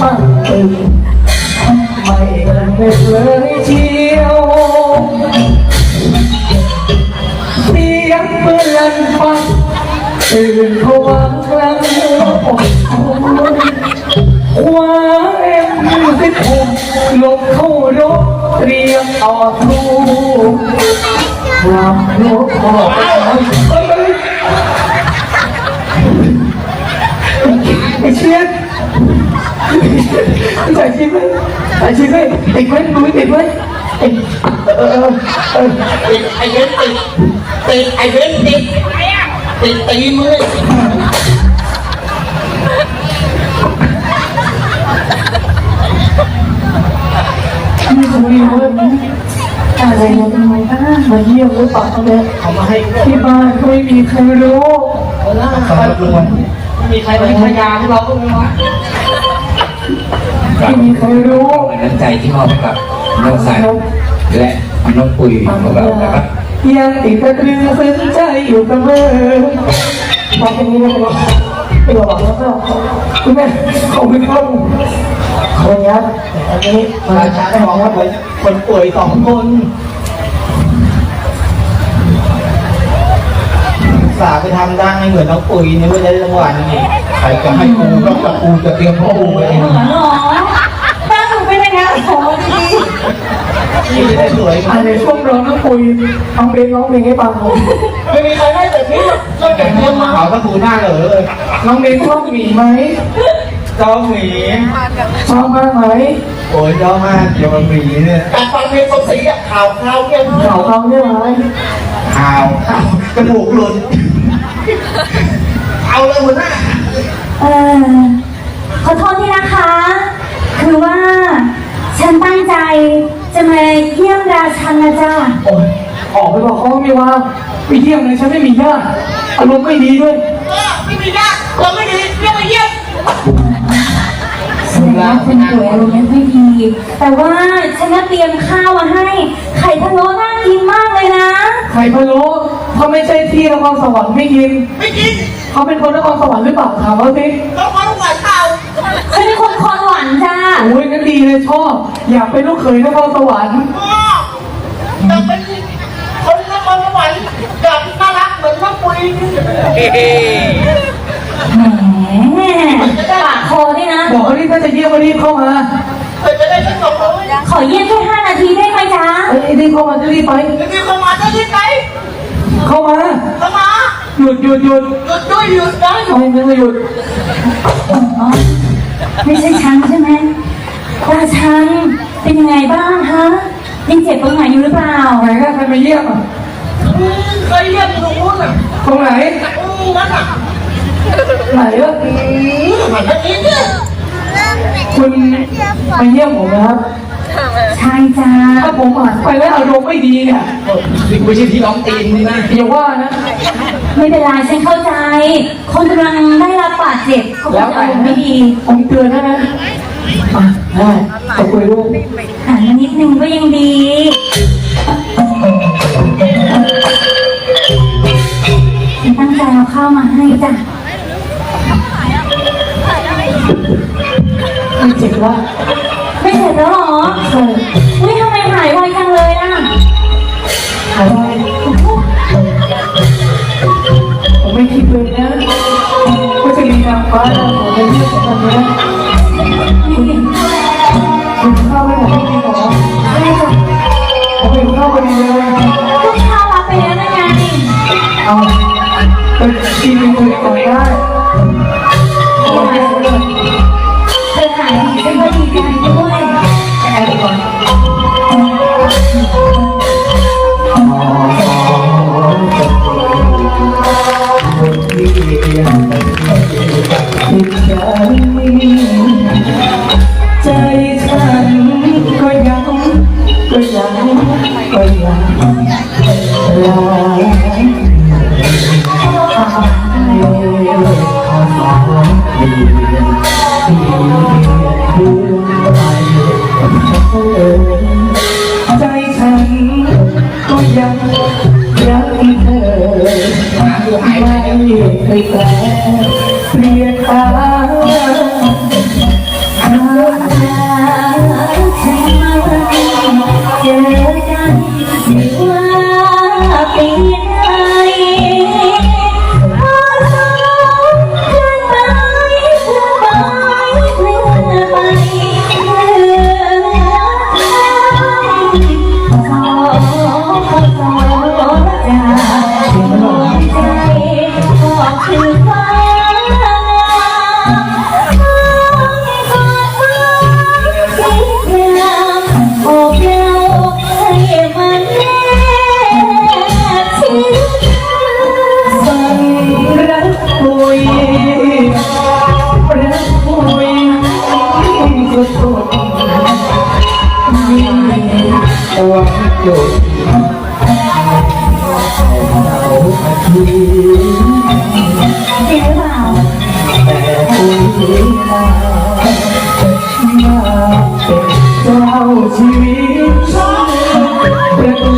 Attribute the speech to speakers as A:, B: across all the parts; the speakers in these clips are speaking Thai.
A: มั่งตึงไม่กันเด็ดเลยเชียวเสียงเมื่อลันฟังตื่นผวังกลางอกคว้าเอ็มสิบหกลงเข้ารบเตรียมต่อสู้ความโลภขอไปเอ้ยไอ้เชียน ใส่ชีพไหมใส่ชีพไหมติดไหมดูไม่ติดไหมไอ้เออเออเออ
B: ติดไอ้เว้นติดติดไอ้เว้นติดติดตีมือ
A: มีคนมีเรื่อะไรเนี่ยเป็นไงบ้างมาเยี่ยมหรือเปล่าเนี่ย
B: เอามาให้
A: ที่บ้านไม่มีใครรู้
B: ล่ามีใครเป็นพยานให้เราบ้างไหมวะ
A: ไม่มีใครรู้
C: นน้ำใจที่มอบให้กับน้องสายและน้องปุยของเรานะครับ
A: ยังติดตะตรึงซึ้งใจอยู่เสมอพอแค่นี้นะครับไม่บอกแล้วก็คุณแม่เขาไม่เข้าขออนุญาตอันนี้มา
B: ราชา
A: ช้า
B: ได้บอกว่าผมคนป่วยสองคน สาไปทำดังให้เหมือนน้องปุ๋ยนี่ว่าจะได้รางวัลนี่ใครจะให้กูก็จะกูจะเตรียมพ่อกูไว้เอง
D: หรอบ้านหนูเป็นยังไงโอ้โหดี
B: นี่จะได้สวย
A: อันในช่วงร้องน้ำปุยฟังเพลงร้องเพลงให้ฟังผม
B: ไม่มีใครได้แต่พี่ช่วยกันเตรียมมาเขาก็ถูหน้าเหลอเลย
A: น้องเพลงชอบหมีไหม
B: เจ้าหมี
A: ชอบมากไหม
B: โอ้ยเจ้ามากเดี๋ยวมันหมีเนี่ยการฟังเพลงสดสีอะข่าวข่าวเนี่ย
A: เขาเขาเนี่ยไหม
B: ข่าวข่าวจมูกหลุด เอาเลยหัวหน้า
D: เออขอโทษที่นะคะ คือว่า ฉันตั้งใจจะมาเยี่ยมราชันนะจ๊ะ
A: โอ้ยออกไปบอกเขาไม่ว่าไปเที่ยวเลยฉันไม่มีญาติอารมณ์ไม่ดีด้วย
B: ไม่มีญาติเราไม่ดีเรียกมาเยี่ยม
D: แสดงว่าคุณป่วยอารมณ์ไม่ค่อยดี แต่ว่าฉันก็เตรียมข้าวมาให้ ไข่พะโล้น่ากินมากเลยนะ
A: ไข่พะโล้ เขาไม่ใช่ที่นครสวรรค์ไม่กิน
B: ไม่กิน
A: เขาเป็นคนนครสวรรค์หรือเปล่าถามเขาสิ
B: ต้องมาลูกหลานเปล่า
D: ฉันเป็นคนคอนหวานจ้า
A: โอ้ยงั้นดีเลยชอบ อยากเป็นลูกเขยนครสวรรค์
B: พ่อแต่เป็นคนนครสวรรค์กับน่ารักเหมือนน้องปุย
D: แหมปากคอด้วยนะ
A: บอกเขาที่ถ้าจะเยี่ยมก็รีบเข้ามา
B: แต่จะได้ฉันบอกเขาไม่ได้
D: ขอเยี่ยมแค่ห้านาทีได้ไหมจ๊ะ
A: เอ้ยรีบเข้ามาจะรีบไป
B: จะมีคนมาจะรีบไป
A: เข้ามา
B: เข้ามา
A: หยุดหยุดหยุด
B: หยุดด้วยหยุดได้
A: ทำไมถึงไม่หยุด
D: อ๋อไม่ใช่ฉันใช่ไหมราชันเป็นยังไงบ้างฮะยังเจ็บตรงไหนอยู่หรือเปล่า
A: ไหนอะใครมาเยี่ยมอะ
B: เคยเยี่ยมตรงนู้นอะ
A: ตรงไหน
B: อืมนั่นอะ
A: ไหนอะ
B: อืมมันก็กินเนี่ย
A: คุณมาเยี่ยมผมนะครับ
D: ใช่จ้า
A: ถ้าผมหันไปแล้วอารมณ์ไม่ดีเนี่ย
B: นี่ไม่ใช่ที่ร้องตีนนี่นะ
A: อย่าว่านะ
D: ไม่เป็นไรฉันเข้าใจ คนกำลังได้รับบาดเจ็บก็ค
A: แล้ว
D: ง
A: แต่
D: อารมณ์ไม่ดี
A: ผมเตือนนะนะอะได้ขอบคุณลูก
D: หันมานิดนึงก็ยังดีฉันตั้งใจเอาข้าวมาให้จ้ะ
A: ไม่เจ็บว่า
D: ไม่เสร็จแล้วเหรอ
A: ใช่
D: อุ้ยทำไมหายไวจังเลยอะ
A: หายไปผมไม่คิดเลยนะว่าจะมีนางฟ้านะผมเป็นเรื่องของมันนะคุณข้าวไม่หมดไม่ดีหรอ
D: ได้จ้ะ
A: ผมเป็นข้าวพอดีเลย
D: ก็ข้าวรับไปแล้วนะไง
A: เอา
D: ติ หาย
A: ไปไปแต่เปลี่ยนตาเจ
B: อกัน อาอาที
D: จริงหรือเปล่า
B: แต่ปุยนามาเป็นเจ้าชีวิตฉันประตู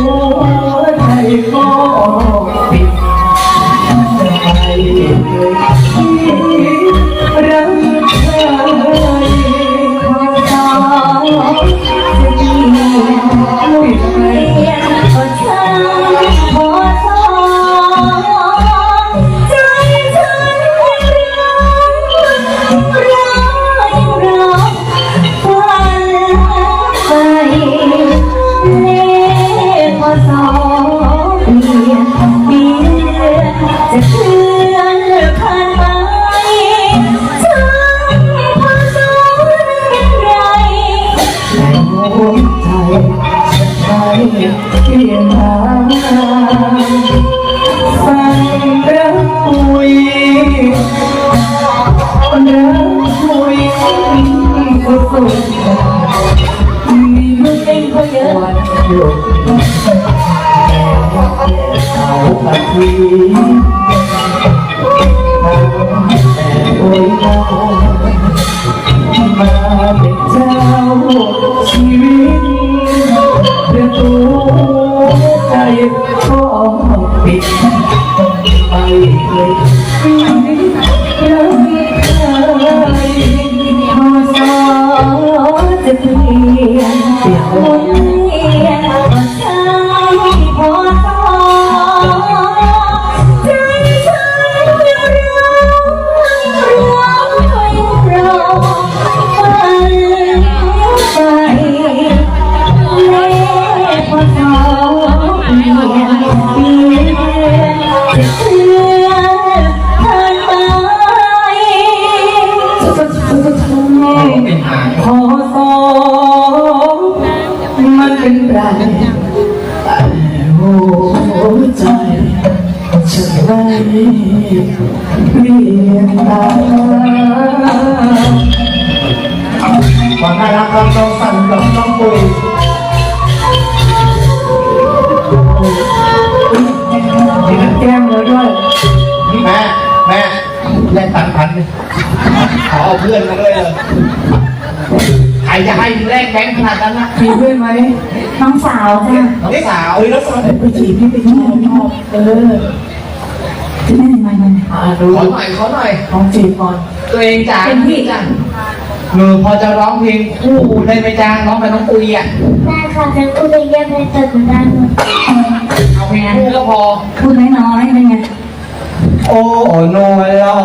B: ไทยก็ปิดใจ รักคุยก็สุดมีลูกเองก็เยอะวันหยุดเอาอาทีแต่โอ้ยน้องมาเป็นเจ้าชีวิตประตูใจก็ปิดไปเลย
D: เปลี่ยนหมุนเวี ค
B: วามน่ารักของน้องสันกับน้องปุย
A: มีน้ำแก้มแล้วด้วย
B: แม่ แม่แลกตังค์พันหนึ่งขอเอาเพื่อนมาด้วยเลยใครจะให้แลกแบงค์ขนาดนั้นนะ
A: มีเพื่อนไหม
D: น้องสาวจ้ะ
B: น้องสาวเฮ้ยน้องสาว
A: ไปจีบพี่ไปชอบชอบเออ
D: ไม่เป็นไรมัน
A: อ่าดู
B: ขอหน่อยขอหน่อย
A: ลองจีบก่อน
B: ตัวเองจ๋า
D: เป็นพี่
B: จ้ะหนูพอจะร้องเพลงคู่ได้ไหมจ้าร้องกับน้องปุยอะ
E: ได้ค่ะฉันพูดไปเยี่ยมในตึกเหมือนกัน
B: เอาเพลงคู่ก็พอ
D: พูดน้อยๆเป็นไง
B: โอ้โนลอ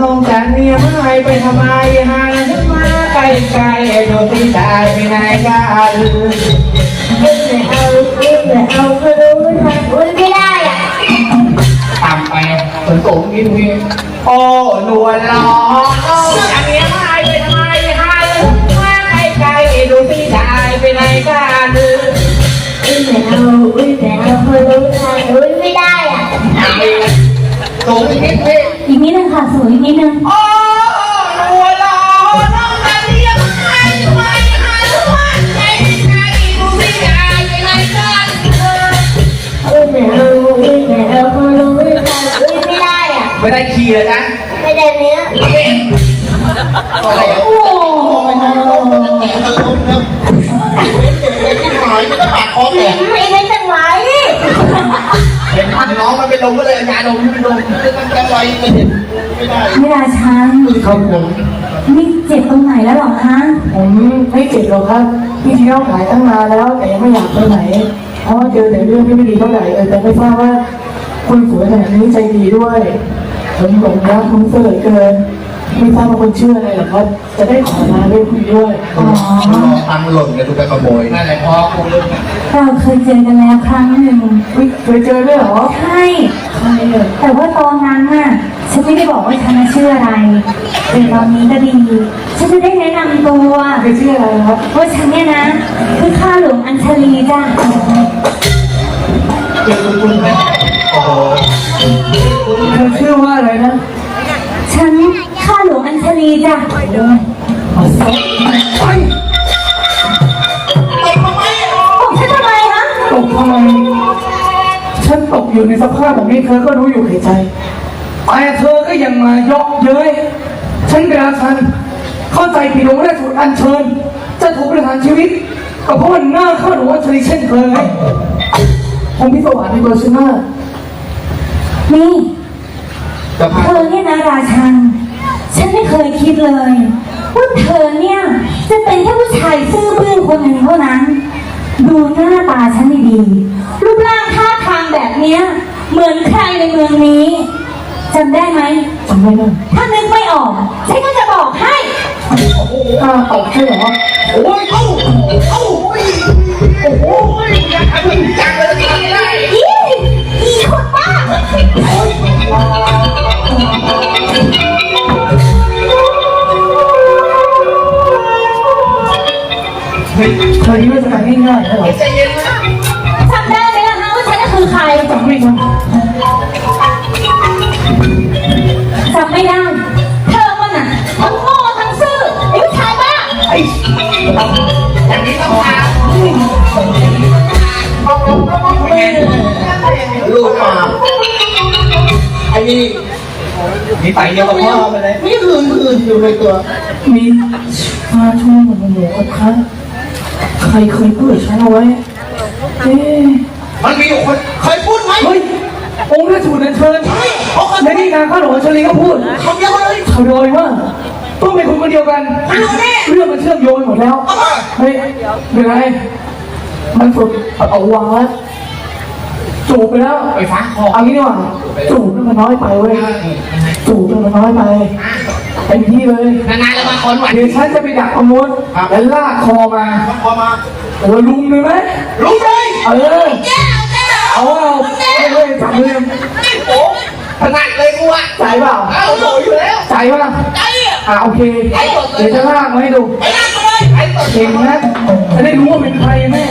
B: น้องจันเนี่ยไม่ไปทำไมห่างฉันมาไกลไกลๆดูที่ตายไปไหนกัน
E: วิ่งเลยเอาวิ่งเลยเอา กนิด
B: นึงโอ้นวลล้อน้องจันเนี่ยไม่ไปทำไมห่างฉันมาไกลไกลๆดูที่ตายไปไหนกัน
E: วิ่งเลยเอาวิ่งเลยเอาก็รู้ทันอุ้ยไม่ได้อะ
B: สูงนิดนึง
D: อีกนิดนึงค่ะสูงอีกนิดนึง
B: โอ้นวลล้อน้องจันเนี่ยไม่ไปห่างฉันมาไกลไกลๆดูที่ตายไปไหนกัน
E: วิ่งเลยเอา ได้อะ
B: ไม่ได้ขี่เลยนะ
E: ไม่ได้เนื้อ
B: เป็นอะไรอะ
D: โอ้
E: ไม่ไม่จังไหว
B: เป็นน้องมันเป็นลมก็เลยยาดมเป็นลมมันจะลอยไม่เห็นไม่ได้
D: เวลาช้าง
B: ครับผม
D: นี่เจ็บตรงไหนแล้วหรอคะ
A: ผมไม่เจ็บหรอกครับพี่เที่ยวขายตั้งนานแล้วแต่ยังไม่อยากไปไหนเพราะว่าเจอแต่เรื่องที่ไม่ดีเท่าไหร่เออแต่ไม่ทราบว่าคุณสวยขนาดนี้ใจดีด้วย ผมหลงรักคุณเสยเกินไม่ทราบว่าคุณชื่ออะไรเหรอครับ จะได้ขอมาด้วยคุยด้วย
D: อ๋อ
B: ตังหล่นเนี่ยถูกไปขโมยนั่นแหละพอกูเริ่ม
D: เราเคยเจอกันแล้วครั้งหนึ่ง
A: อุ๊ยเคยเจอด้วยเหรอ
D: ใช่
A: ใครอะ
D: แต่ว่าตอนนั้นน่ะฉันไม่ได้บอกว่าฉันน่ะชื่ออะไรแต่ตอนนี้ก็ดีฉันจะได้แนะนำตัว
A: เคยชื่ออะไรครับ
D: ว่าฉันเนี่ยนะ คือข้าหลวงอัญชลีจ้ะ
B: เจอคุณไหมโอ้โห
A: เธอชื่อว่าอะไรนะ
D: ฉันข้าหลวงอัญชลีจ้ะ
A: อ๋อซอไป
B: ตบทำไมอะ
D: บอกฉันทำไมคะ
A: ตกอยู่ในสภาพแบบนี้เธอก็รู้อยู่แก่ใจแต่เธอก็ยังมาเยอกเย้ยฉันเป็นราชันเข้าใจผิดองค์ได้ถูกอัญเชิญ จะถูกประหารชีวิตก็เพราะว่าหน้าข้าหลวงอัญเชลีเช่นเคยไงผมพิศวาสในตัวฉันมาก
D: นี่
C: จะพา
D: เธอเนี่ยนะราชัน ฉันไม่เคยคิดเลยว่าเธอเนี่ยจะเป็นแค่ผู้ชายซื่อบื้อคนหนึ่งเท่านั้น ดูหน้าตาฉันดีๆรูปร่างท่าทางแบบเนี้ย เหมือนใครในเมืองนี้จำได้ไหม
A: จำไม่ได้
D: ถ้านึกไม่ออกฉันก็จะบอกให้
A: กล้าตอบใช่เหรอ
B: โอ้ยเอ้าเอ้า เฮ้
A: ยเธอนี่ไม่สบายง่ายๆเหรอ
B: ใจเย็นนะ
C: นิสัยเดียวกับพ่อ
B: ไปเลยนี่คืนคืนอยู่ในตัว
A: มีมาช่วยหมูหมูกับข้าใครเคยพูดกับฉันเอาไว้เอ๊ะ
B: มันมีอยู่คนเคยพูดไหม
A: เฮ้ยองค์ราชบุตรอัญเชิญในนี่การข้าหลวงอัญเชลีก็พูด
B: คำเดียวเลย
A: เขาโดยว่า ต้องเป็นคนคนเดียวกันเรื่องมันเชื่อมโยงหมดแล้วเฮ้ยเป็นไรมันสุดเอาวางแล้วจูบไปแล้ว
B: ไปฟ้าคอ
A: เอางี้ดีกว่าจูบมันน้อยไปเว้ย จูบมันน้อยไปเต็มที่เลย
B: นานๆแล้วมาคนหวาน
A: เดี๋ยวฉันจะไปดักขโมยแล้วลากคอมา
B: พอมา
A: เออลุมเลยไหม
B: รู้เลย
A: เออเอาเอาเอาเลยจับมือ
B: โอ้ถนัดเลยกูอะ
A: ใจเปล่า
B: เอาโหอยู่แล้ว
A: ใจเปล่า
B: ใจอะ
A: อ่าโอเคเดี๋ยวจะลากมาให้ดู
B: ไปนั่งเลยไปเปิด
A: เก่งนะจะได้รู้ว่าเป็นใครแม่